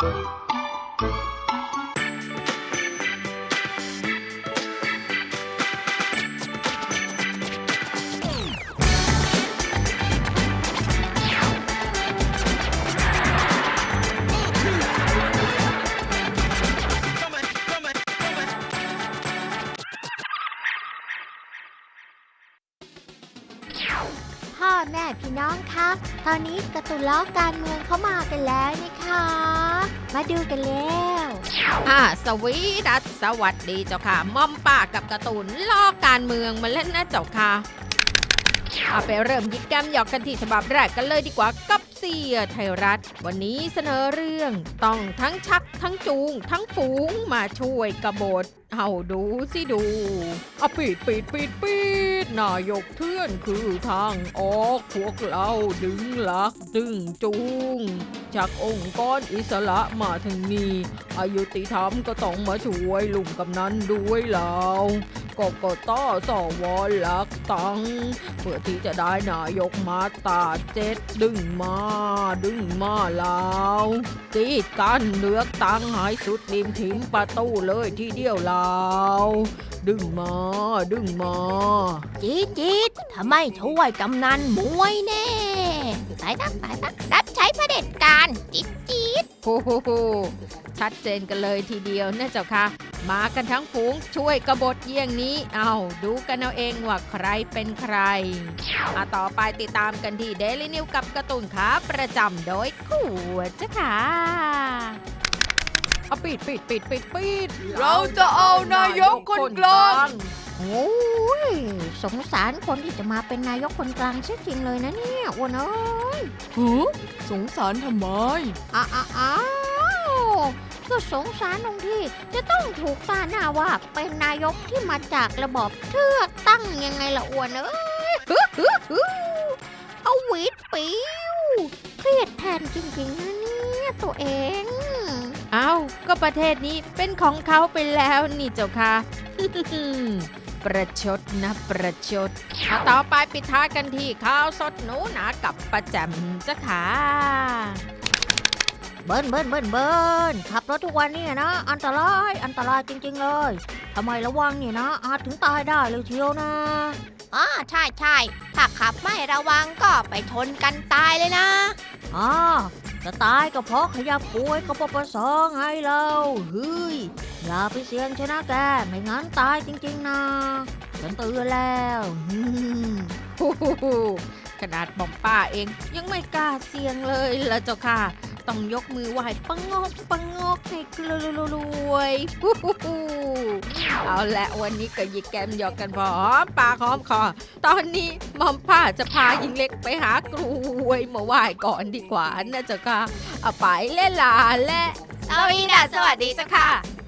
พ่อ แม่พี่น้องคะตอนนี้กระตุนล้อการเมืองเข้ามากันแล้วนะคะ มาดูกันแล้วอ่าสวีดัสสวัสดีเจ้าค่ะม่อมป้ากับกร์ตูนล้อกการเมืองมาเล่นนะเจ้าค่ะเอาไปเริ่มยิกแกมหยอกกันที่ฉบับแรกกันเลยดีกว่ากับเสียไทยรัฐ วันนี้เสนอเรื่อง ต้องทั้งชักทั้งจูง ทั้งฝูงมาช่วยกบฏ เอาดูสิดูอปิดปิดปิดปิดนายกเทื่อนคือทางออกพวกเราดึงหลักดึงจูง จากองค์กรอิสระมาถึงนี้อายุติธรรมก็ต้องมาช่วยลุงกำนันด้วยแล้วกกตสวหลักตัง เพื่อที่จะได้นายกมาตาเจ็ดดึงมาดึงมาแล้วกีดกันเลือกตังให้สุดริมถิมประตูเลยที่เดียวแล้วดึงมา ดึงมา จีดจีดทำไมช่วยกำนันมวยแน่ตายตักตายตักรับใช้เผด็จการจีดจีดโอ้โหชัดเจนกันเลยทีเดียวนะเจ้าค่ะ มากันทั้งฝูงช่วยกบฏเยี่ยงนี้ เอาดูกันเอาเองว่าใครเป็นใครอาต่อไปติดตามกันที่เดลินิวกับการ์ตูนขาประจำโดยขวดเจ้าค่ะ เอาปิดปิดปิดปิดปิดเราจะเอานายกคนกลาง โอ้ยสงสารคนที่จะมาเป็นนายกคนกลางเสียจริงเลยนะเนี่ยอ้วนเอ้ยหือสงสารทำไมอ้าวอ้าวอ้าวก็สงสารตรงที่จะต้องถูกตาหน้าว่าเป็นนายกที่มาจากระบอบเลือกตั้งยังไงล่ะอ้วนเอ้ยเอาหวีดปิวเครียดแทนจริงๆนะเนี่ยตัวเอง เอาก็ประเทศนี้เป็นของเขาไปแล้วนี่เจ้าค่ะประชดนะประชดเอาต่อไปปิดท้ายกันที่ข้าวสดหนูหนากับประแจมเจ้าค่ะเบิ้ลเบิ้ลเบิ้ลเบิ้ลขับรถทุกวันเนี่ยนะ อันตรายอันตรายจริง ๆ เลยทำไมระวังเนี่ยนะ อาจถึงตายได้เลยเชียวนะอ๋อใช่ใช่ถ้าขับไม่ระวังก็ไปชนกันตายเลยนะอ๋อ จะตายก็เพราะขยับป่วยก็ปปสไงเราเฮ้ยอย่าไปเสี่ยงชนะแกไม่งั้นตายจริง ๆนะฉันเตือนแล้วขนาดบอมป้าเองยังไม่กล้าเสี่ยงเลยละเจ้าค่ะ ต้องยกมือไหว้ปังงอกปังงอกให้กลวรวยเอาละวันนี้ก็ยิกแกมหยอกกันพอหอมปากหอมคอ ตอนนี้มอมป้าจะพาหญิงเล็กไปหากรวยมาไหว้ก่อนดีกว่านะเจ้าค่ะเอาไปเล่นลาและสวีดัสสวัสดีเจ้าค่ะ